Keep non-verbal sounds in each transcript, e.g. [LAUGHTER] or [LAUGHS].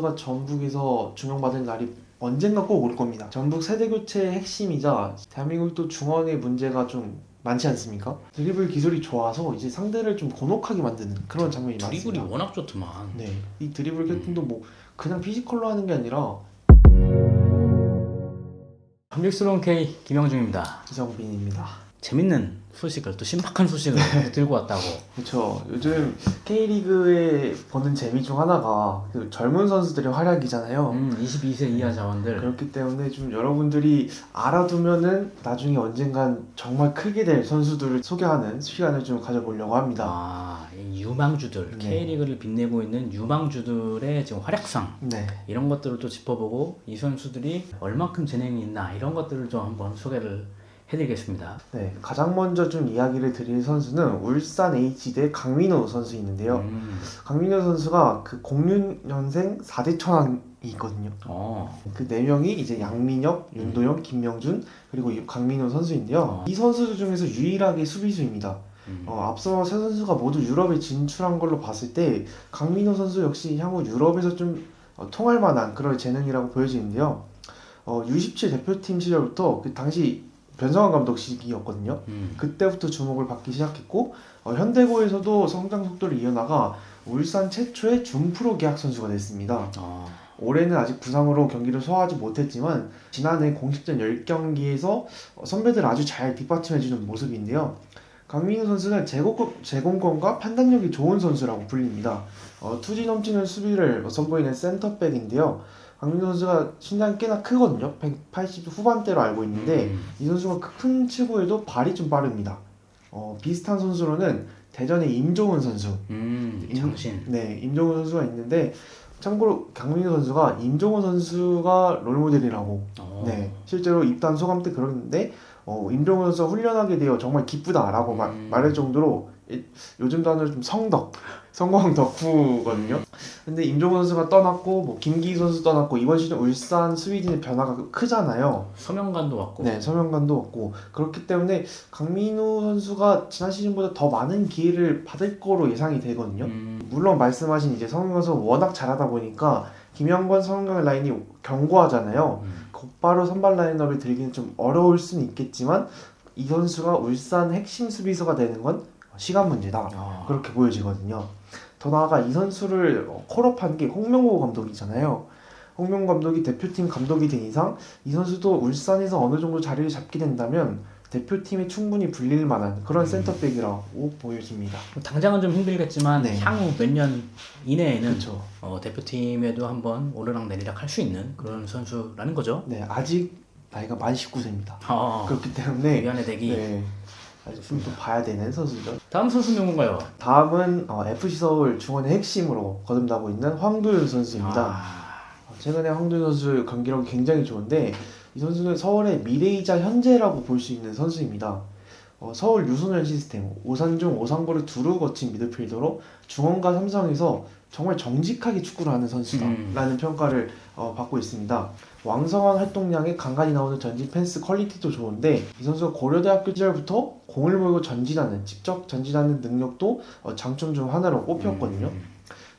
선수가 전북에서 주목받을 날이 언젠가 꼭 올 겁니다. 전북 세대 교체의 핵심이자 대한민국 또 중원의 문제가 좀 많지 않습니까? 드리블 기술이 좋아서 이제 상대를 좀 곤혹하게 만드는 그런 장면이 드리블이 많습니다. 워낙 좋더만. 네, 이 드리블 캐팅도 뭐 그냥 피지컬로 하는 게 아니라 감격스러운 K 김영중입니다. 이성빈입니다. 재밌는 소식을 또 신박한 소식을 들고 왔다고. 그렇죠. 요즘 K리그에 보는 재미 중 하나가 그 젊은 선수들의 활약이잖아요. 음, 22세 이하 자원들. 그렇기 때문에 좀 여러분들이 알아두면은 나중에 언젠간 정말 크게 될 선수들을 소개하는 시간을 좀 가져보려고 합니다. 아, 이 유망주들, 네. K리그를 빛내고 있는 유망주들의 지금 활약상 네. 이런 것들을 또 짚어보고 이 선수들이 얼만큼 재능이 있나 이런 것들을 좀 한번 소개를 해드리겠습니다. 네. 가장 먼저 좀 이야기를 드릴 선수는 울산 H대 강민호 선수 있는데요. 음, 강민호 선수가 그 06년생 4대 천왕이 있거든요. 어, 그네 명이 이제 양민혁, 윤도영, 김명준 그리고 이 강민호 선수인데요. 어. 이 선수들 중에서 유일하게 수비수입니다. 음. 어, 앞서 세 선수가 모두 유럽에 진출한 걸로 봤을 때 강민호 선수 역시 향후 유럽에서 좀 어, 통할 만한 그런 재능이라고 보여지는데요. 어, U17 대표팀 시절부터 그 당시 변성환 감독 시기였거든요. 음. 그때부터 주목을 받기 시작했고 어, 현대고에서도 성장 속도를 이어나가 울산 최초의 준프로 계약 선수가 됐습니다. 어, 올해는 아직 부상으로 경기를 소화하지 못했지만 지난해 공식전 10경기에서 선배들 아주 잘 뒷받침해주는 모습인데요. 강민우 선수는 제공, 제공권과 판단력이 좋은 선수라고 불립니다. 어, 투지 넘치는 수비를 선보이는 센터백인데요. 강민우 선수가 신장이 꽤나 크거든요. 180 후반대로 알고 있는데 음. 이 선수가 큰 치고에도 발이 좀 빠릅니다. 어, 비슷한 선수로는 대전의 임종훈 선수 음, 임- 장신. 네, 임종훈 선수가 있는데 참고로 강민호 선수가 임종훈 선수가 롤모델이라고 어. 네 실제로 입단 소감 때 그러는데 어, 임종훈 선수가 훈련하게 되어 정말 기쁘다라고 마- 음. 말할 정도로 이- 요즘 단어로 좀 성덕 성공 덕후거든요. 근데 임종훈 선수가 떠났고 뭐 김기희 선수 떠났고 이번 시즌 울산 스위든의 변화가 크잖아요. 서명관도 왔고. 네, 서명관도 없고 그렇기 때문에 강민우 선수가 지난 시즌보다 더 많은 기회를 받을 거로 예상이 되거든요. 음, 물론 말씀하신 이제 성경 선수 워낙 잘하다 보니까 김영권 성경 라인이 견고하잖아요. 음. 곧바로 선발 라인업에 들기는 좀 어려울 수는 있겠지만 이 선수가 울산 핵심 수비수가 되는 건 시간 문제다. 어. 그렇게 보여지거든요. 더 나아가 이 선수를 어, 콜업한 게 홍명호 감독이잖아요. 홍명호 감독이 대표팀 감독이 된 이상 이 선수도 울산에서 어느 정도 자리를 잡게 된다면 대표팀에 충분히 불릴 만한 그런 음. 센터백이라고 보여집니다. 당장은 좀 힘들겠지만 네. 향후 몇 년 이내에는. 어, 대표팀에도 한번 오르락 내리락 할 수 있는 그런 선수라는 거죠. 네, 아직 나이가 만 19세입니다. 어, 그렇기 때문에 위안의 대기. 네, 아직 좀또 봐야 되는 선수죠. 다음 선수 누군가요? 다음은 어, FC 서울 중원의 핵심으로 거듭나고 있는 황도윤 선수입니다. 아, 어, 최근에 황도윤 선수 경기력이 굉장히 좋은데 이 선수는 서울의 미래이자 현재라고 볼 수 있는 선수입니다. 어, 서울 유소년 시스템 오산중 오상보를 두루 거친 미드필더로 중원과 삼성에서 정말 정직하게 축구를 하는 선수다라는 음. 평가를 어, 받고 있습니다. 왕성한 활동량에 간간히 나오는 전진 펜스 퀄리티도 좋은데 이 선수가 고려대학교 시절부터 공을 몰고 전진하는 직접 전진하는 능력도 어, 장점 중 하나로 꼽혔거든요. 음,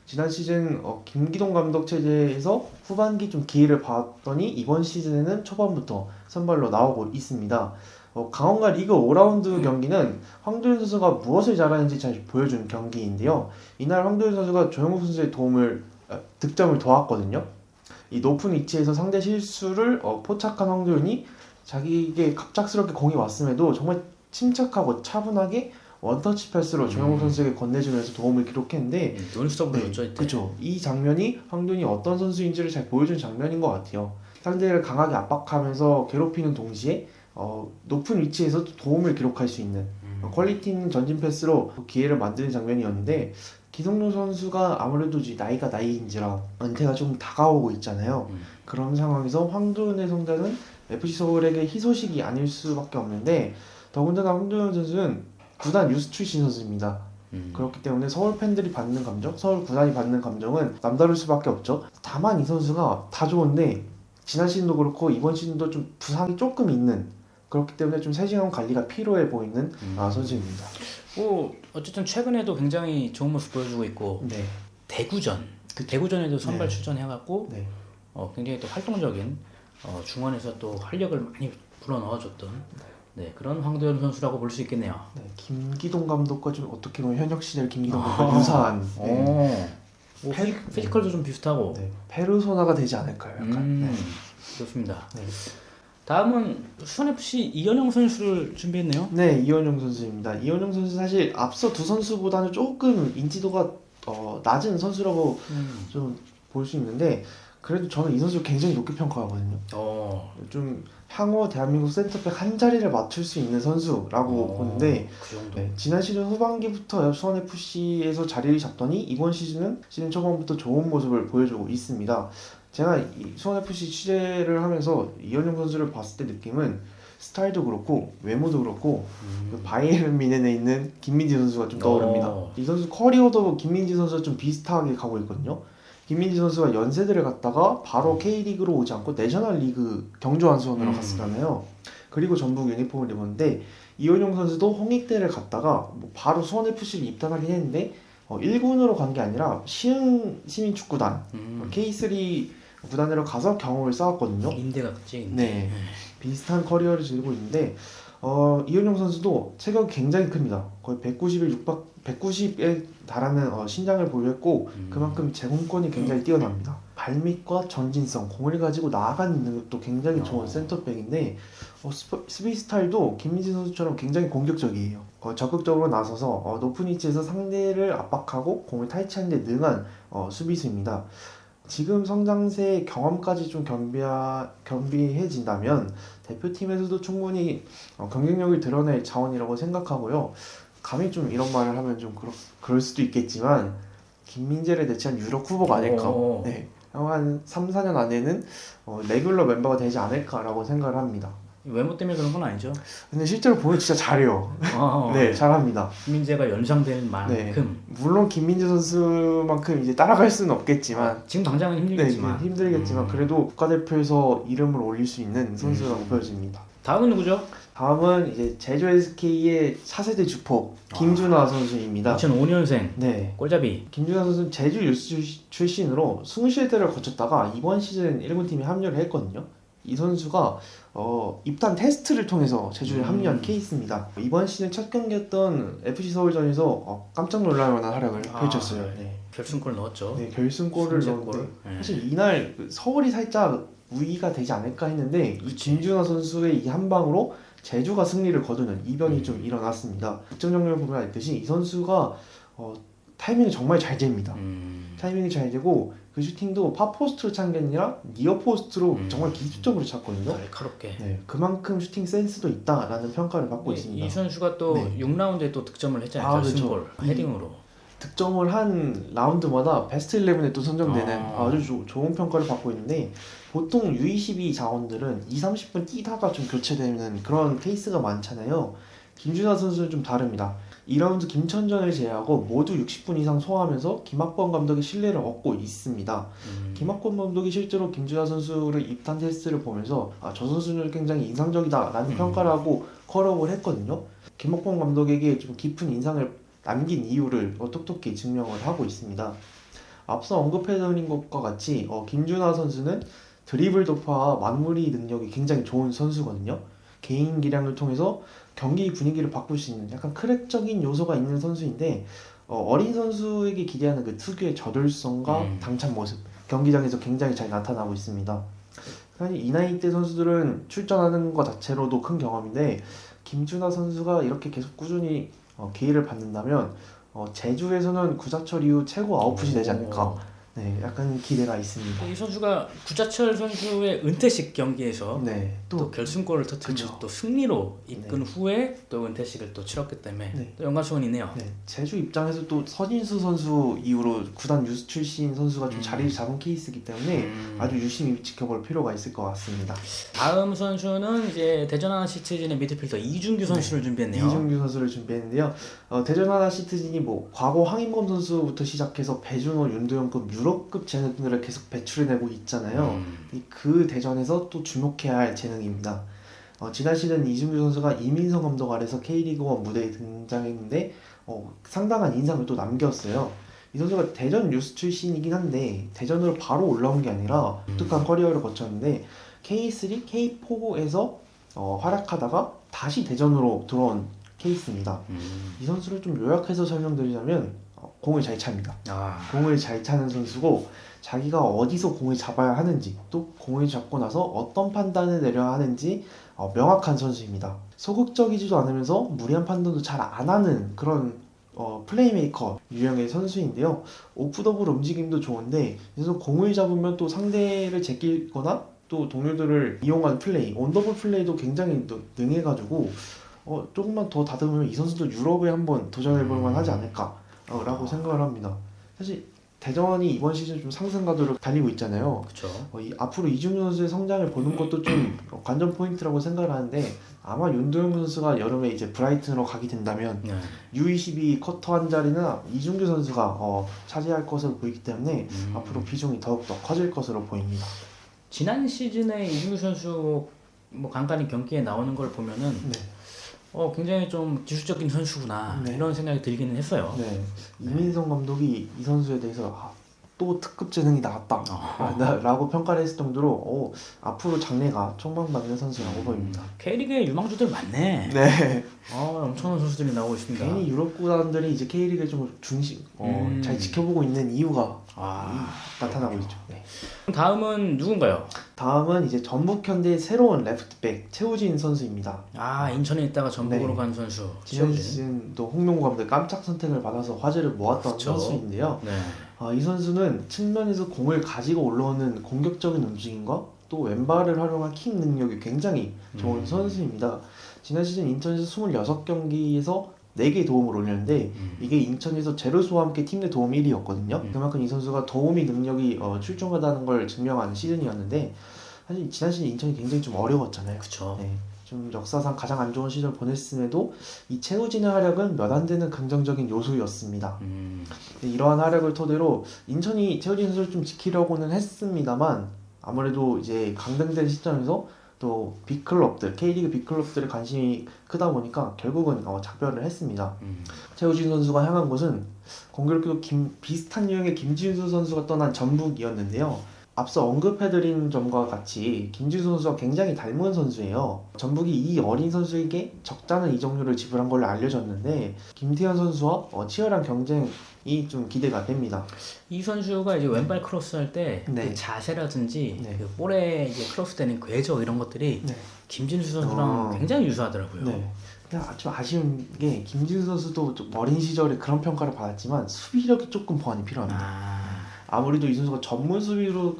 지난 시즌 어, 김기동 감독 체제에서 후반기 좀 기회를 봤더니 이번 시즌에는 초반부터 선발로 나오고 있습니다. 어, 강원과 리그 5라운드 경기는 황도현 선수가 무엇을 잘하는지 잘 보여준 경기인데요. 이날 황도현 선수가 조영욱 선수의 도움을 어, 득점을 도왔거든요. 이 높은 위치에서 상대 실수를 어, 포착한 황도현이 자기에게 갑작스럽게 공이 왔음에도 정말 침착하고 차분하게 원터치 패스로 조영욱 음. 선수에게 건네주면서 도움을 기록했는데 음, 논스톱으로 네. 그렇죠. 이 장면이 황돈이 어떤 선수인지를 잘 보여준 장면인 것 같아요. 상대를 강하게 압박하면서 괴롭히는 동시에 어, 높은 위치에서 도움을 기록할 수 있는 음. 어, 퀄리티 있는 전진 패스로 기회를 만드는 장면이었는데 기성용 선수가 아무래도 이제 나이가 나이인지라 은퇴가 좀 다가오고 있잖아요. 음. 그런 상황에서 황도현의 성장은 FC 서울에게 희소식이 아닐 수밖에 없는데 더군다나 황도현 선수는 구단 유스 출신 선수입니다. 음. 그렇기 때문에 서울 팬들이 받는 감정, 서울 구단이 받는 감정은 남다를 수밖에 없죠. 다만 이 선수가 다 좋은데 지난 시즌도 그렇고 이번 시즌도 좀 부상이 조금 있는 그렇기 때문에 좀 세심한 관리가 필요해 보이는 음. 아, 선수입니다. 뭐 어쨌든 최근에도 굉장히 좋은 모습 보여주고 있고 네, 대구전 대구전에도 선발 네. 출전해갖고 네. 어, 굉장히 또 활동적인 어, 중원에서 또 활력을 많이 불어넣어줬던 네, 그런 황도현 선수라고 볼 수 있겠네요. 네, 김기동 감독과 좀 어떻게 보면 현역 시절 김기동 아. 감독과 유사한 [LAUGHS] 네. 오. 뭐 페- 피지- 피지컬도 좀 비슷하고. 네, 페르소나가 되지 않을까요? 약간. 음, 네. 좋습니다. 네. 다음은 수원 FC 이현영 선수를 준비했네요. 네, 이원용 선수입니다. 이원용 선수 사실 앞서 두 선수보다는 조금 인지도가 어, 낮은 선수라고 음. 좀볼 수 있는데 그래도 저는 이 선수를 굉장히 높게 평가하거든요. 어. 좀 향후 대한민국 센터백 한 자리를 맞출 수 있는 선수라고 어, 보는데 그. 네, 지난 시즌 후반기부터 수원 FC에서 자리를 잡더니 이번 시즌은 시즌 초반부터 좋은 모습을 보여주고 있습니다. 제가 이 수원 FC 취재를 하면서 이현용 선수를 봤을 때 느낌은 스타일도 그렇고 외모도 그렇고 그 음. 바이에른 미넨에 있는 김민지 선수가 좀 떠오릅니다. 어. 이 선수 커리어도 김민지 선수와 좀 비슷하게 가고 있거든요. 김민지 선수가 연세대를 갔다가 바로 K리그로 오지 않고 내셔널 리그 경조한수원으로 음. 갔었잖아요. 그리고 전북 유니폼을 입었는데 이원용 선수도 홍익대를 갔다가 뭐 바로 수원 FC를 입단하긴 했는데 어, 1군으로 간 게 아니라 시흥 시민축구단 음. K3 구단으로 가서 경험을 쌓았거든요. 인대가 그치 인대. 네. 비슷한 커리어를 지니고 있는데 어, 이현용 선수도 체격이 굉장히 큽니다. 거의 190에 육박 190에 달하는 어, 신장을 보유했고 음. 그만큼 제공권이 굉장히 뛰어납니다. 발밑과 전진성, 공을 가지고 나아가는 능력도 굉장히 좋은 어. 센터백인데 어, 수비 스타일도 김민지 선수처럼 굉장히 공격적이에요. 어, 적극적으로 나서서 어, 높은 위치에서 상대를 압박하고 공을 탈취하는 데 능한 어, 수비수입니다. 지금 성장세 경험까지 좀 겸비하, 겸비해진다면 대표팀에서도 충분히 어, 경쟁력을 드러낼 자원이라고 생각하고요. 감히 좀 이런 말을 하면 좀 그렇, 그럴 수도 있겠지만 김민재를 대체한 유력 후보가 아닐까. 오. 네. 한 3, 4년 안에는 어, 레귤러 멤버가 되지 않을까라고 생각을 합니다. 외모 때문에 그런 건 아니죠. 근데 실제로 보면 진짜 잘해요. 어. 네, 잘합니다. 김민재가 연상되는 네. 만큼 물론 김민재 선수만큼 이제 따라갈 수는 없겠지만 지금 당장은 네, 힘들겠지만 힘들겠지만 음. 그래도 국가대표에서 이름을 올릴 수 있는 선수라고 음. 보여집니다. 다음은 누구죠? 다음은 이제 제주 SK의 차세대 주포 김준하 선수입니다. 2005년생 네. 골잡이. 김준하 선수는 제주 유스 출신으로 20시대를 거쳤다가 이번 시즌 1군 팀에 합류를 했거든요. 이 선수가 어, 입단 테스트를 통해서 제주에 음. 합류한 케이스입니다. 이번 시즌 첫 경기였던 FC 서울전에서 어, 깜짝 놀랄 만한 활약을 아, 펼쳤어요. 네. 결승골 넣었죠. 네, 결승골을. 넣었는데 네. 사실 이날 그 서울이 살짝 우위가 되지 않을까 했는데 이 김준하 선수의 이 한 방으로 제주가 승리를 거두는 이변이 음. 좀 일어났습니다. 득점 정렬 보면 알듯이 이 선수가 어, 타이밍이 정말 잘 됩니다. 음. 타이밍이 잘 되고 그 슈팅도 팝포스트로 찬 게 아니라 니어 포스트로 음. 정말 기술적으로 찼거든요. 날카롭게. 네, 그만큼 슈팅 센스도 있다라는 평가를 받고 이, 있습니다. 이 선수가 또 네. 6라운드에 또 득점을 했잖아요. 아, 결승골 그렇죠. 헤딩으로. 득점을 한 라운드마다 베스트 11에 또 선정되는 아. 아. 주 조- 좋은 평가를 받고 있는데 보통 U22 자원들은 2, 30분 뛰다가 좀 교체되는 그런 케이스가 많잖아요. 김준하 선수는 좀 다릅니다. 2라운드 김천전을 제외하고 모두 60분 이상 소화하면서 김학권 감독의 신뢰를 얻고 있습니다. 음. 김학권 감독이 실제로 김준하 선수를 입단 테스트를 보면서 아, 저 선수는 굉장히 인상적이다라는 음. 평가를 하고 컬업을 했거든요. 김학권 감독에게 좀 깊은 인상을 남긴 이유를 어, 톡톡히 증명을 하고 있습니다. 앞서 언급해드린 것과 같이 어, 김준하 선수는 드리블 돌파와 마무리 능력이 굉장히 좋은 선수거든요. 개인 기량을 통해서 경기 분위기를 바꿀 수 있는 약간 크랙적인 요소가 있는 선수인데 어, 린 선수에게 기대하는 그 특유의 저돌성과 음. 당찬 모습 경기장에서 굉장히 잘 나타나고 있습니다. 사실 이 나이 대 선수들은 출전하는 것 자체로도 큰 경험인데 김준하 선수가 이렇게 계속 꾸준히 어, 기회를 받는다면 어, 제주에서는 구자철 이후 최고 아웃풋이 되지 않을까 오. 네, 약간 기대가 있습니다. 이 선수가 구자철 선수의 은퇴식 경기에서 네, 또, 또 결승골을 그쵸. 또 승리로 이끈 후에 또 은퇴식을 또 치렀기 때문에 네. 또 연관성은 있네요. 네, 제주 입장에서 또 서진수 선수 이후로 구단 유스 출신 선수가 좀 음. 자리를 잡은 케이스이기 때문에 음. 아주 유심히 지켜볼 필요가 있을 것 같습니다. 다음 선수는 이제 대전 하나 시티즌의 미드필더 이준규 선수를 준비했네요. 이중규 선수를 준비했는데요. 어, 대전 하나 시티즌이 뭐 과거 황인범 선수부터 시작해서 배준호, 윤도현급 유 럽급 재능들을 계속 배출해내고 있잖아요. 음. 이- 그 대전에서 또 주목해야 할 재능입니다. 어, 지난 시즌 이준규 선수가 이민성 감독 아래서 K리그1 무대에 등장했는데 어, 상당한 인상을 또 남겼어요. 이 선수가 대전 유스 출신이긴 한데 대전으로 바로 올라온 게 아니라 독특한 커리어를 거쳤는데 K3, K4에서 어, 활약하다가 다시 대전으로 들어온 케이스입니다. 음. 이 선수를 좀 요약해서 설명드리자면 어, 공을 잘 찹니다. 아, 공을 잘 차는 선수고 자기가 어디서 공을 잡아야 하는지 또 공을 잡고 나서 어떤 판단을 내려야 하는지 어, 명확한 선수입니다. 소극적이지도 않으면서 무리한 판단도 잘 안 하는 그런 어, 플레이메이커 유형의 선수인데요. 오프더블 움직임도 좋은데 그래서 공을 잡으면 또 상대를 제끼거나 또 동료들을 이용한 플레이, 온더블 플레이도 굉장히 또 능해가지고 어, 조금만 더 다듬으면 이 선수도 유럽에 한번 도전해볼 음. 만하지 않을까 라고 생각을 합니다. 사실 대전이 이번 시즌 좀 상승 가도를 달리고 있잖아요. 그쵸. 어, 이, 앞으로 이준규 선수의 성장을 보는 것도 좀 어, 관전 포인트라고 생각을 하는데 아마 윤도영 선수가 여름에 이제 브라이튼으로 가게 된다면 네. U22 커터 한 자리는 이준규 선수가 어, 차지할 것으로 보이기 때문에 음. 앞으로 비중이 더욱더 커질 것으로 보입니다. 지난 시즌에 이준규 선수 뭐 간간히 경기에 나오는 걸 보면은 네. 어 굉장히 좀 기술적인 선수구나 네. 이런 생각이 들기는 했어요. 네. 이민성 감독이 이 선수에 대해서 아, 또 특급 재능이 나왔다 어. 라- 라고 평가를 했을 정도로 어, 앞으로 장래가 촉망받는 선수라고 보입니다. K리그에 유망주들 많네. [LAUGHS] 네. 어, 엄청난 선수들이 나오고 있습니다. 괜히 유럽 구단들이 이제 K리그를 좀 중심, 어, 음. 잘 지켜보고 있는 이유가 아, 나타나고 있죠. 네. 다음은 누군가요? 다음은 이제 전북 현대의 새로운 레프트백 최우진 선수입니다. 아 인천에 있다가 전북으로 네. 간 선수. 지난 최우진. 시즌도 홍명구 감독 깜짝 선택을 받아서 화제를 모았던 그쵸. 선수인데요. 네. 아, 이 선수는 측면에서 공을 가지고 올라오는 공격적인 움직임과 또 왼발을 활용한 킥 능력이 굉장히 좋은 음. 선수입니다. 지난 시즌 인천에서 26경기에서 4개 도움을 올렸는데 음. 이게 인천에서 제르소와 함께 팀 내 도움 1위였거든요. 음. 그만큼 이 선수가 도움이 능력이 어, 출중하다는 걸 증명한 시즌이었는데 사실 지난 시즌 인천이 굉장히 좀 어려웠잖아요. 네, 좀 역사상 가장 안 좋은 시즌을 보냈음에도 이 최우진의 활약은 몇 안 되는 긍정적인 요소였습니다. 음. 네, 이러한 활약을 토대로 인천이 최우진 선수를 좀 지키려고는 했습니다만 아무래도 이제 강등된 시점에서 또 빅클럽들 K리그 빅클럽들의 관심이 크다 보니까 결국은 어, 작별을 했습니다. 음. 최우진 선수가 향한 곳은 공교롭게도 김, 비슷한 유형의 김진수 선수가 떠난 전북이었는데요. 앞서 언급해드린 점과 같이 김진수 선수와 굉장히 닮은 선수예요. 전북이 이 어린 선수에게 적잖은 이적료를 지불한 걸로 알려졌는데 김태현 선수와 어, 치열한 경쟁이 좀 기대가 됩니다. 이 선수가 이제 왼발 크로스 할때그 네. 자세라든지 네. 그 볼에 이제 크로스되는 궤적 이런 것들이 네. 김진수 선수랑 어. 굉장히 유사하더라고요. 네. 좀 아쉬운 게 김진수 선수도 좀 어린 시절에 그런 평가를 받았지만 수비력이 조금 보완이 필요합니다. 아, 아무래도 이 선수가 전문 수비로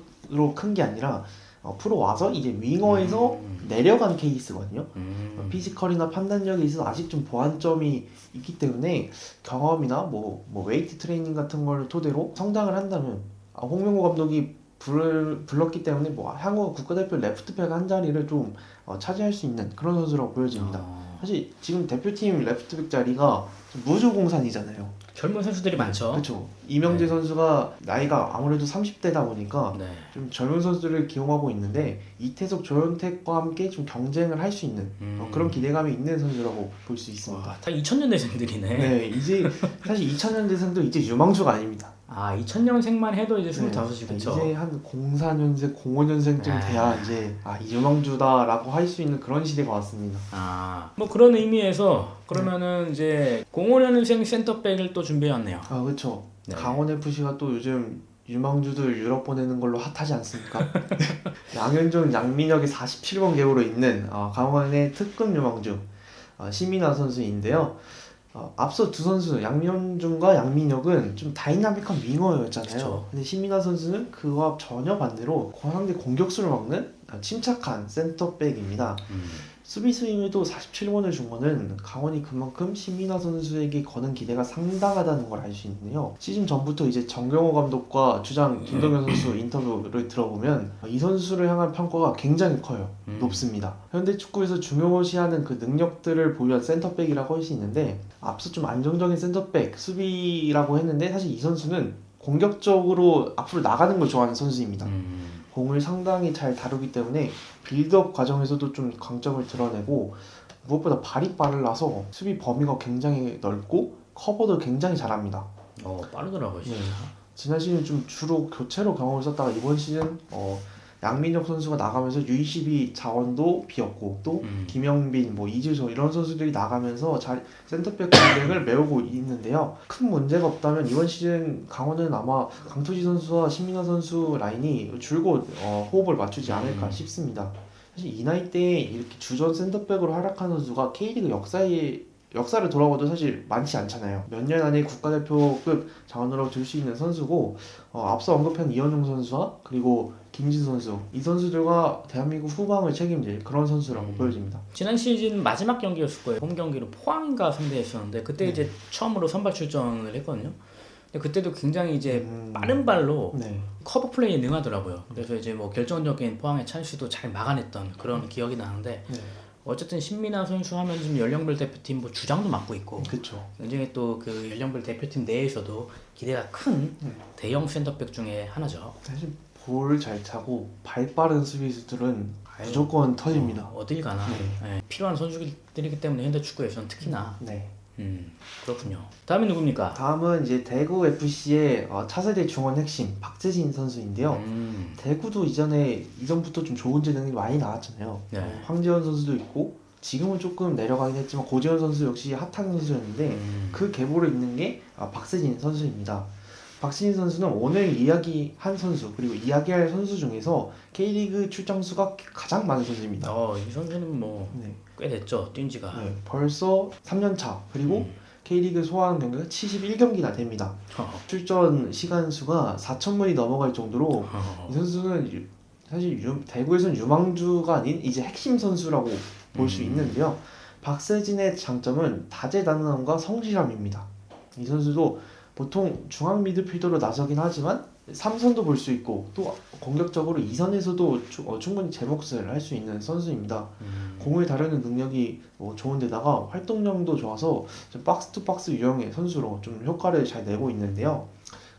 큰 게 아니라 어, 프로 와서 이제 윙어에서 음. 내려간 케이스거든요. 음. 피지컬이나 판단력에 있어서 아직 좀 보완점이 있기 때문에 경험이나 뭐, 뭐 웨이트 트레이닝 같은 걸 토대로 성장을 한다면 아, 홍명호 감독이 불, 불렀기 때문에 뭐 향후 국가대표 레프트백 한 자리를 좀 어, 차지할 수 있는 그런 선수라고 보여집니다. 어. 사실 지금 대표팀 레프트백 자리가 좀 무주공산이잖아요. 젊은 선수들이 많죠. 그렇죠. 이명재 네. 선수가 나이가 아무래도 30대다 보니까 네. 좀 젊은 선수들을 기용하고 있는데 이태석, 조현택과 함께 좀 경쟁을 할 수 있는 음. 어, 그런 기대감이 있는 선수라고 볼 수 있습니다. 와, 다 2000년대생들이네. 네, 이제 사실 2000년대생도 이제 유망주가 아닙니다. 아, 2000년생만 해도 이제 25이 네? 이제 한 04년생, 05년생쯤 아. 돼야 이제 아, 이 유망주다라고 할 수 있는 그런 시대가 왔습니다. 아, 뭐 그런 의미에서 그러면은 이제 05년생 센터백을 또 준비해왔네요. 아, 그렇죠. 네. 강원 FC가 또 요즘 유망주들 유럽 보내는 걸로 핫하지 않습니까? [LAUGHS] 양현종, 양민혁이 47번 개우로 있는 어, 강원의 특급 유망주 어, 시민아 선수인데요. 어, 앞서 두 선수 양현종과 양민혁은 좀 다이나믹한 윙어였잖아요. 그쵸. 근데 시민아 선수는 그와 전혀 반대로 상대 공격수를 막는 어, 침착한 센터백입니다. 음. 수비수임에도 47번을 준 거는 강원이 그만큼 신민아 선수에게 거는 기대가 상당하다는 걸 알 수 있는데요. 시즌 전부터 이제 정경호 감독과 주장 김동현 선수 인터뷰를 들어보면 이 선수를 향한 평가가 굉장히 커요. 음. 높습니다. 현대 축구에서 중요시하는 그 능력들을 보유한 센터백이라고 할 수 있는데 앞서 좀 안정적인 센터백 수비라고 했는데 사실 이 선수는 공격적으로 앞으로 나가는 걸 좋아하는 선수입니다. 음. 공을 상당히 잘 다루기 때문에 빌드업 과정에서도 좀 강점을 드러내고 무엇보다 발이 빨라서 수비 범위가 굉장히 넓고 커버도 굉장히 잘합니다. 어 빠르더라고요. 네. 지난 시즌 좀 주로 교체로 경험을 썼다가 이번 시즌 어, 양민혁 선수가 나가면서 U22 자원도 비었고 또 음. 김영빈, 뭐 이주소 이런 선수들이 나가면서 잘 센터백 공백을 [CLEARS THROAT] 메우고 있는데요. 큰 문제가 없다면 이번 시즌 강원은 아마 강토지 선수와 신민호 선수 라인이 줄곧 어, 호흡을 맞추지 않을까 음. 싶습니다. 사실 이 나이 때에 이렇게 주전 센터백으로 활약한 선수가 K리그 역사에 역사를 돌아봐도 사실 많지 않잖아요. 몇 년 안에 국가대표급 자원으로 들 수 있는 선수고 어, 앞서 언급한 이현용 선수와 그리고 김진 선수 이 선수들과 대한민국 후방을 책임질 그런 선수라고 음. 보여집니다. 지난 시즌 마지막 경기였을 거예요. 홈 경기로 포항인가 상대했었는데 그때 네. 이제 처음으로 선발 출전을 했거든요. 근데 그때도 굉장히 이제 음. 빠른 발로 네. 커브 플레이에 능하더라고요. 그래서 이제 뭐 결정적인 포항의 찬스도 잘 막아냈던 그런 기억이 나는데 네. 어쨌든 신민아 선수 하면 지금 연령별 대표팀 뭐 주장도 맡고 있고 그렇죠. 굉장히 또 그 연령별 대표팀 내에서도 기대가 큰 네. 대형 센터백 중에 하나죠. 사실 볼 잘 차고 발 빠른 수비수들은 아유. 무조건 터집니다. 어, 딜 가나 네. 예, 필요한 선수들이기 때문에 현대 축구에서는 특히나 네. 음 그렇군요. 다음이 누굽니까? 다음은 이제 대구 FC의 어, 차세대 중원 핵심 박재진 선수인데요. 음, 대구도 이전에 이전부터 좀 좋은 재능이 많이 나왔잖아요. 네. 어, 황재원 선수도 있고 지금은 조금 내려가긴 했지만 고재원 선수 역시 핫한 선수였는데 음. 그 계보를 잇는 게 아, 박세진 선수입니다. 박세진 선수는 오늘 이야기한 선수 그리고 이야기할 선수 중에서 K리그 출장 수가 가장 많은 선수입니다. 어, 이 선수는 뭐 꽤 네, 됐죠, 뛴 지가. 네, 벌써 3년 차 그리고 음. K리그 소화한 경기가 71경기나 됩니다. 어, 출전 시간 수가 4,000분이 넘어갈 정도로 어, 이 선수는 유- 사실 유- 대구에서는 유망주가 아닌 이제 핵심 선수라고 볼수 음. 있는데요. 박세진의 장점은 다재다능함과 성실함입니다. 이 선수도 보통 중앙 미드필더로 나서긴 하지만 3선도 볼 수 있고 또 공격적으로 2선에서도 추- 어, 충분히 제 몫을 할 수 있는 선수입니다. 음. 공을 다루는 능력이 뭐 좋은데다가 활동량도 좋아서 좀 박스 투 박스 유형의 선수로 좀 효과를 잘 내고 있는데요.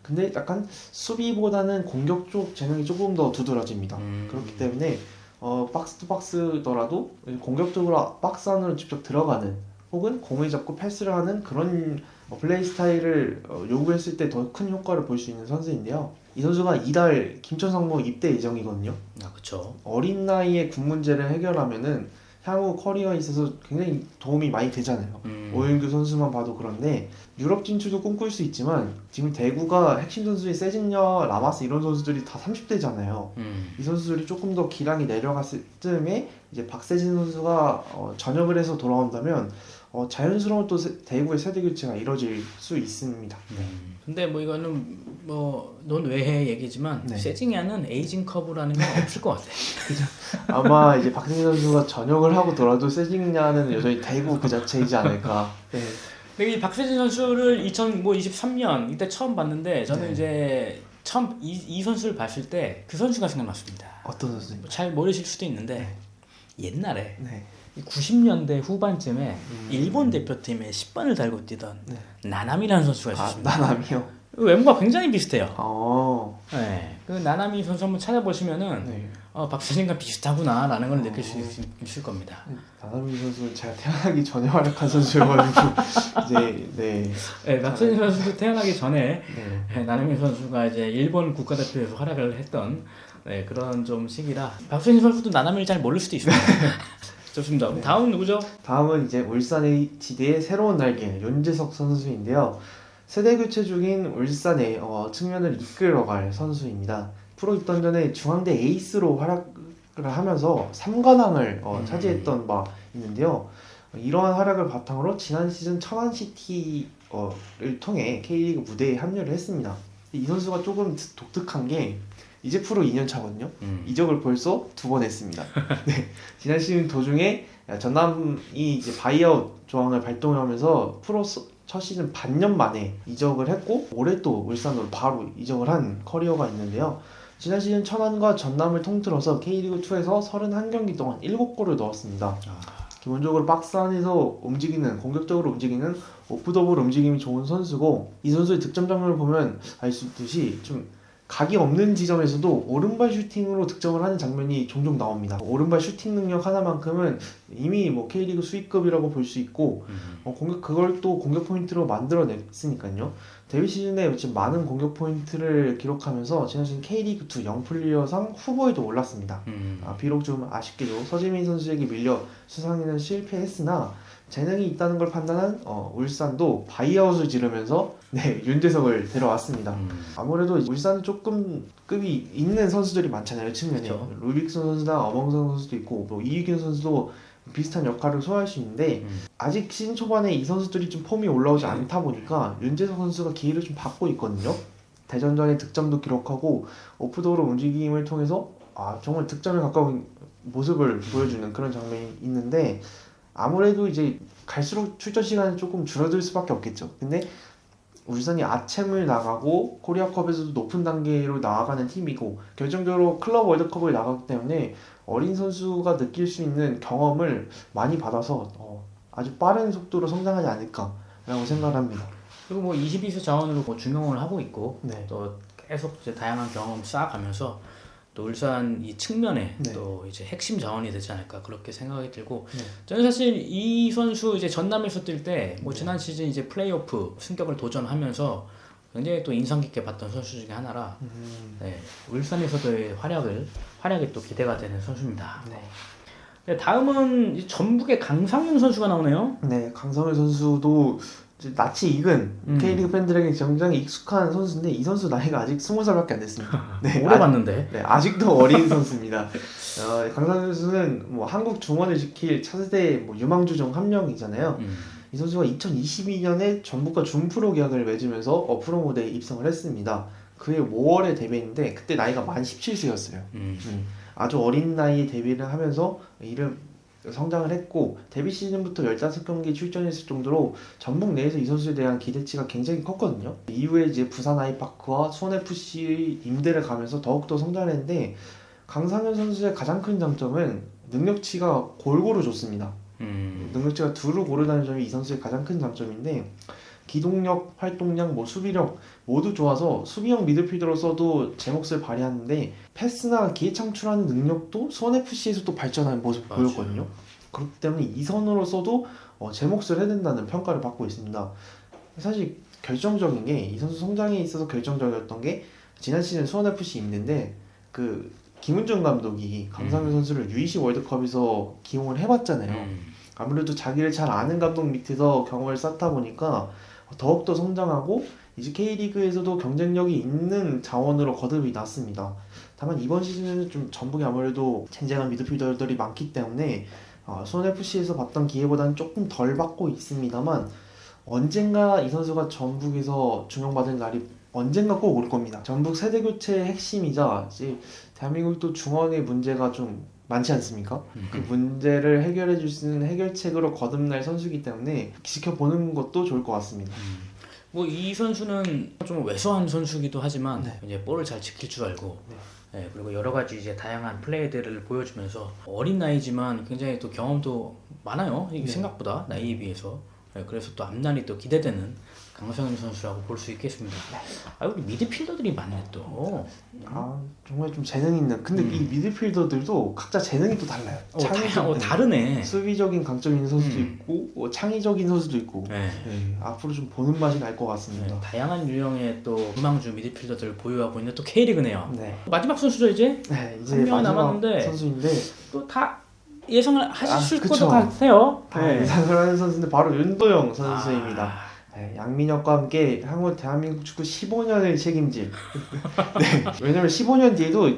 근데 약간 수비보다는 공격 쪽 재능이 조금 더 두드러집니다. 음. 그렇기 때문에 어, 박스 투 박스더라도 공격적으로 박스 안으로 직접 들어가는 혹은 공을 잡고 패스를 하는 그런 어, 플레이 스타일을 어, 요구했을 때 더 큰 효과를 볼 수 있는 선수인데요. 이 선수가 이달 김천 상무 입대 예정이거든요. 아, 그쵸. 어린 나이에 군 문제를 해결하면은 향후 커리어에 있어서 굉장히 도움이 많이 되잖아요. 음. 오영규 선수만 봐도 그런데 유럽 진출도 꿈꿀 수 있지만 지금 대구가 핵심 선수의 세징야, 라마스 이런 선수들이 다 30대잖아요. 음. 이 선수들이 조금 더 기량이 내려갔을 쯤에 이제 박세진 선수가 어, 전역을 해서 돌아온다면 어, 자연스러운 또 세- 대구의 세대 교체가 이뤄질 수 있습니다. 음. 근데 뭐 이거는 뭐 논외의 얘기지만 네. 세징야는 에이징 커브라는 건 없을 것 같아. [LAUGHS] 아마 이제 박세진 선수가 전역을 하고 돌아도 세징야는 여전히 대구 그 자체이지 않을까. 네. 근데 이 박세진 선수를 2023년 이때 처음 봤는데 저는 네. 이제 처음 이, 이 선수를 봤을 때 그 선수가 생각났습니다. 어떤 선수입니까? 뭐잘 모르실 수도 있는데 옛날에 네. 이 90년대 후반쯤에 음. 일본 대표팀에 10번을 달고 뛰던 네. 나남이라는 선수가 아, 있었습니다. 나남이요. 외모가 굉장히 비슷해요. 어. 네. 그 나남이 선수 한번 찾아보시면은 네. 어, 박세진과 비슷하구나라는 걸 어. 느낄 수 있, 있을 겁니다. 나남이 선수는 제가 태어나기 전에 활약한 선수여가지고 [LAUGHS] 이제 네. 네, 박세진 선수도 태어나기 전에 네. 네, 나남이 선수가 이제 일본 국가대표에서 활약을 했던 네, 그런 좀 시기라 박세진 선수도 나남이를 잘 모를 수도 있습니다. [LAUGHS] 좋습니다. 그럼 다음 누구죠? 다음은 이제 울산 HD의 새로운 날개 윤재석 선수인데요. 세대 교체 중인 울산의 어, 측면을 이끌어갈 선수입니다. 프로 입단 전에 중앙대 에이스로 활약을 하면서 3관왕을 어, 음. 차지했던 바 있는데요. 이러한 활약을 바탕으로 지난 시즌 천안시티를 통해 K리그 무대에 합류를 했습니다. 이 선수가 조금 독특한 게 이제 프로 2년 차거든요. 음. 이적을 벌써 두 번 했습니다. [LAUGHS] 네, 지난 시즌 도중에 전남이 이제 바이아웃 조항을 발동을 하면서 프로 서- 첫 시즌 반년 만에 이적을 했고 올해 또 울산으로 바로 이적을 한 커리어가 있는데요. 지난 시즌 천안과 전남을 통틀어서 K리그 2에서 31경기 동안 7골을 넣었습니다. 기본적으로 박스 안에서 움직이는 공격적으로 움직이는 오프더볼 움직임이 좋은 선수고 이 선수의 득점 장면을 보면 알 수 있듯이 좀 각이 없는 지점에서도 오른발 슈팅으로 득점을 하는 장면이 종종 나옵니다. 오른발 슈팅 능력 하나만큼은 이미 뭐 K리그 수익급이라고 볼 수 있고 음. 어, 공격 그걸 또 공격 포인트로 만들어냈으니까요. 데뷔 시즌에 지금 많은 공격 포인트를 기록하면서 지난 시즌 K리그 2 영플리어상 후보에도 올랐습니다. 음. 아, 비록 좀 아쉽게도 서지민 선수에게 밀려 수상에는 실패했으나 재능이 있다는 걸 판단한 어, 울산도 바이아웃을 지르면서 네 윤대석을 데려왔습니다. 음. 아무래도 울산은 조금 급이 있는 선수들이 많잖아요 측면에. 루빅슨 선수나 어멍성 선수도 있고 뭐 이유균 선수도 비슷한 역할을 소화할 수 있는데 음. 아직 시즌 초반에 이 선수들이 좀 폼이 올라오지 않다 보니까 윤재석 선수가 기회를 좀 받고 있거든요. 대전전에 득점도 기록하고 오프도어로 움직임을 통해서 아 정말 득점에 가까운 모습을 보여주는 그런 장면이 있는데 아무래도 이제 갈수록 출전 시간이 조금 줄어들 수밖에 없겠죠. 근데 울산이 아챔을 나가고 코리아컵에서도 높은 단계로 나아가는 팀이고 결정적으로 클럽 월드컵을 나가기 때문에 어린 선수가 느낄 수 있는 경험을 많이 받아서 어, 아주 빠른 속도로 성장하지 않을까라고 생각합니다. 그리고 뭐 22세 자원으로 뭐 중용을 하고 있고 네. 또 계속 이제 다양한 경험 쌓아가면서 또 울산 이 측면에 네. 또 이제 핵심 자원이 되지 않을까 그렇게 생각이 들고 네. 저는 사실 이 선수 이제 전남에서 뛸 때 뭐 지난 시즌 이제 플레이오프 승격을 도전하면서 굉장히 또 인상 깊게 봤던 선수 중에 하나라 음, 네, 울산에서도의 활약을 활약이 또 기대가 되는 선수입니다. 네. 네, 다음은 이 전북의 강상윤 선수가 나오네요. 네, 강성일 선수도 낯이 익은 음. K리그 팬들에게 굉장히 익숙한 선수인데 이 선수 나이가 아직 20살밖에 안 됐습니다. [LAUGHS] 네, 오래 아- 봤는데. 네, 아직도 어린 선수입니다. 어, 강상현 선수는 뭐 한국 중원을 지킬 차세대 뭐 유망주 중 한 명이잖아요. 음. 이 선수가 2022년에 전북과 준프로 계약을 맺으면서 어, 프로 무대에 입성을 했습니다. 그해 5월에 데뷔했는데 그때 나이가 만 17세였어요. 음. 아주 어린 나이에 데뷔를 하면서 이름 성장을 했고 데뷔 시즌부터 15경기 출전했을 정도로 전북 내에서 이 선수에 대한 기대치가 굉장히 컸거든요. 이후에 이제 부산 아이파크와 수원 FC 임대를 가면서 더욱더 성장을 했는데 강상현 선수의 가장 큰 장점은 능력치가 골고루 좋습니다. 음. 능력치가 두루 고르다는 점이 이 선수의 가장 큰 장점인데 기동력, 활동량, 뭐 수비력 모두 좋아서 수비형 미드필더로서도 제 몫을 발휘하는데 패스나 기회 창출하는 능력도 수원 FC에서도 발전하는 모습 맞아요. 보였거든요. 그렇기 때문에 이 선으로서도 어, 제 몫을 해야 된다는 평가를 받고 있습니다. 사실 결정적인 게 이 선수 성장에 있어서 결정적이었던 게 지난 시즌 수원 FC 임대인데 그 김은중 감독이 강상현 선수를 U20 월드컵에서 기용을 해봤잖아요. 음. 아무래도 자기를 잘 아는 감독 밑에서 경험을 쌓다 보니까 더욱더 성장하고 이제 K리그에서도 경쟁력이 있는 자원으로 거듭이 났습니다. 다만 이번 시즌에는 좀 전북이 아무래도 쟁쟁한 미드필더들이 많기 때문에 어, 수원 FC에서 봤던 기회보다는 조금 덜 받고 있습니다만 언젠가 이 선수가 전북에서 중용받을 날이 언젠가 꼭 올 겁니다. 전북 세대 교체의 핵심이자 이제 대한민국 또 중원의 문제가 좀 많지 않습니까? 그 문제를 해결해 줄 수 있는 해결책으로 거듭날 선수이기 때문에 지켜보는 것도 좋을 것 같습니다. 뭐 이 선수는 좀 왜소한 선수기도 하지만 네. 이제 볼을 잘 지킬 줄 알고 네. 네, 그리고 여러 가지 이제 다양한 플레이들을 보여주면서 어린 나이지만 굉장히 또 경험도 많아요. 이게 네. 생각보다 나이에 비해서 네, 그래서 또 앞날이 또 기대되는 강성현 선수라고 볼 수 있겠습니다. 아 우리 미드필더들이 많네 또. 아 정말 좀 재능 있는. 근데 이 미드필더들도 각자 재능이 또 달라요. 어, 다, 어 네. 다르네. 수비적인 강점 있는 선수도 음. 있고 뭐 창의적인 선수도 있고. 네. 네, 앞으로 좀 보는 맛이 날것 네, 같습니다. 다양한 유형의 또 유망주 미드필더들을 보유하고 있는 또 K리그네요. 네. 마지막 선수죠 이제 네, 이제 마지막 남았는데. 선수인데 또 다 예상을 하실 아, 것 그쵸. 같아요. 다 예상을 하는 선수인데 바로 윤도영 선수입니다. 아, 네, 양민혁과 함께 한국 대한민국 축구 15년을 책임질. [LAUGHS] 네, 왜냐면 15년 뒤에도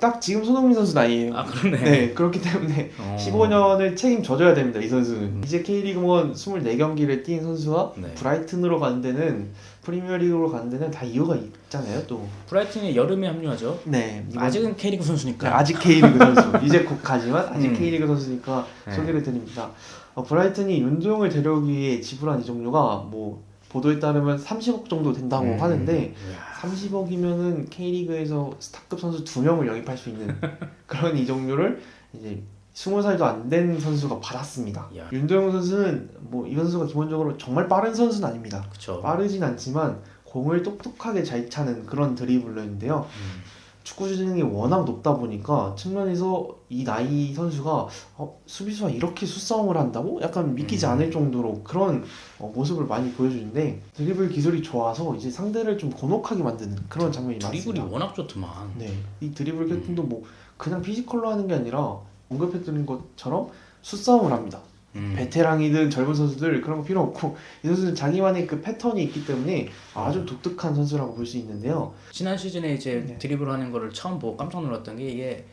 딱 지금 손흥민 선수 나이에요. 아 그러네. 네, 그렇기 때문에 어. 15년을 책임져줘야 됩니다. 이 선수는. 이제 K리그 1 24경기를 뛴 선수와 네. 브라이튼으로 가는 데는 프리미어리그로 가는 데는 다 이유가 있잖아요. 또. 브라이튼이 여름에 합류하죠. 네, 이번- 아직은 K리그 네, 선수니까. 아직 K리그 선수. [LAUGHS] 이제 곧 가지만 아직 음. K리그 선수니까 네. 소개를 드립니다. 어, 브라이튼이 윤도영을 데려오기 위해 지불한 이적료가 뭐 보도에 따르면 30억 정도 된다고 음. 하는데. 30억이면은 K리그에서 스타급 선수 두 명을 영입할 수 있는 [LAUGHS] 그런 이적료를 이제 20살도 안 된 선수가 받았습니다. 야. 윤도영 선수는 뭐 이 선수가 기본적으로 정말 빠른 선수는 아닙니다. 그쵸. 빠르진 않지만 공을 똑똑하게 잘 차는 그런 드리블러인데요. 음. 축구 수준이 워낙 높다 보니까 측면에서 이 나이 선수가 어, 수비수가 이렇게 수싸움을 한다고? 약간 믿기지 음. 않을 정도로 그런 어, 모습을 많이 보여주는데 드리블 기술이 좋아서 이제 상대를 좀 곤혹하게 만드는 그런 장면이 드리블이 많습니다. 워낙 좋더만. 네, 이 드리블 캐팅도 뭐 그냥 피지컬로 하는 게 아니라 언급해드린 것처럼 수싸움을 합니다. 음. 베테랑이든 젊은 선수들 그런 거 필요 없고 이 선수는 자기만의 그 패턴이 있기 때문에 아주 독특한 선수라고 볼 수 있는데요. 지난 시즌에 이제 네. 드리블 하는 거를 처음 보고 깜짝 놀랐던 게 이게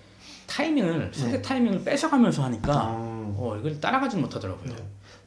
타이밍을 상대 네. 타이밍을 뺏어가면서 하니까 아, 어 이걸 따라가지 못하더라고요. 네.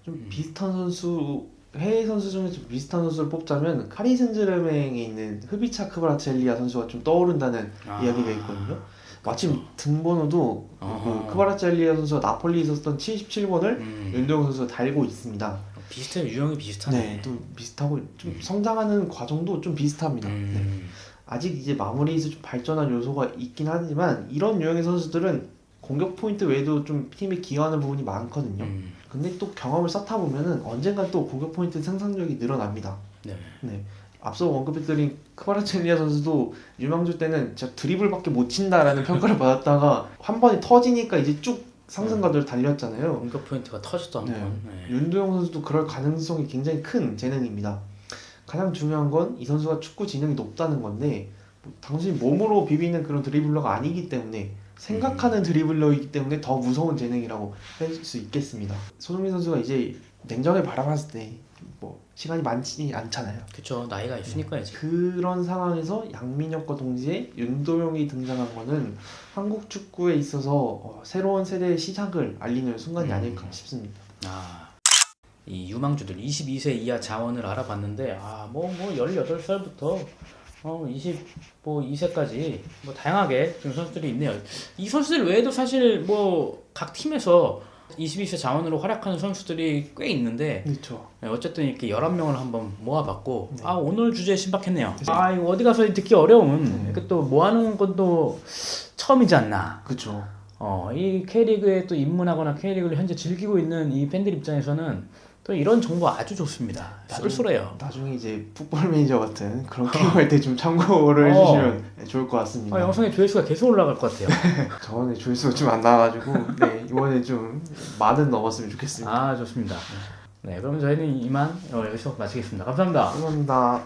좀 음. 비슷한 선수 해외 선수 중에 좀 비슷한 선수를 뽑자면 카리 센제르맹에 있는 흐비차 크바라첼리아 선수가 좀 떠오른다는 아. 이야기가 있거든요. 마침 등번호도. 그 크바라첼리아 선수가 나폴리 에 있었던 77번을 음. 윤도영 선수가 달고 있습니다. 비슷해요. 유형이 비슷하네. 네, 또 비슷하고 좀 성장하는 과정도 좀 비슷합니다. 네. 음. 아직 이제 마무리에서 좀 발전한 요소가 있긴 하지만 이런 유형의 선수들은 공격 포인트 외에도 좀 팀에 기여하는 부분이 많거든요. 음. 근데 또 경험을 쌓다 보면은 언젠간 또 공격 포인트 생산력이 늘어납니다. 네. 네. 앞서 언급해드린 크바라첼리아 선수도 유망주 때는 진짜 드리블밖에 못 친다라는 평가를 [LAUGHS] 받았다가 한 번에 터지니까 이제 쭉 상승가도를 달렸잖아요. 공격 포인트가 터졌던 네. 번. 네. 윤도영 선수도 그럴 가능성이 굉장히 큰 재능입니다. 가장 중요한 건 이 선수가 축구 지능이 높다는 건데 뭐 당신이 몸으로 비비는 그런 드리블러가 아니기 때문에 생각하는 드리블러이기 때문에 더 무서운 재능이라고 할 수 있겠습니다. 손흥민 선수가 이제 냉정하게 바라봤을 때뭐 시간이 많지 않잖아요. 그쵸 나이가 있으니까 이제. 그런 상황에서 양민혁과 동시에 윤도영이 등장한 거는 한국 축구에 있어서 어, 새로운 세대의 시작을 알리는 순간이 음. 아닐까 싶습니다. 아. 이 유망주들 22세 이하 자원을 알아봤는데 아 뭐뭐 18살부터 어 22세까지 뭐 다양하게 지금 선수들이 있네요. 이 선수들 외에도 사실 뭐 각 팀에서 22세 자원으로 활약하는 선수들이 꽤 있는데 그렇죠. 네, 어쨌든 이렇게 11명을 한번 모아봤고 네. 아 오늘 주제 신박했네요. 네. 아 이거 어디 가서 듣기 어려운 네. 이렇게 또 모아놓은 것도 처음이지 않나. 그렇죠. 어, 이 K리그에 또 입문하거나 K리그를 현재 즐기고 있는 이 팬들 입장에서는 또 이런 정보 아주 좋습니다. 쏠쏠해요. 나중에 이제 풋볼 매니저 같은 그런 게임 할 때 좀 참고를 어. 해주시면 좋을 것 같습니다. 아, 영상의 조회수가 계속 올라갈 것 같아요. [LAUGHS] 저번에 조회수가 좀 안 나와가지고 네 이번에 좀 만은 넘었으면 좋겠습니다. 아, 좋습니다. 네, 그럼 저희는 이만 어, 여기서 마치겠습니다. 감사합니다. 감사합니다.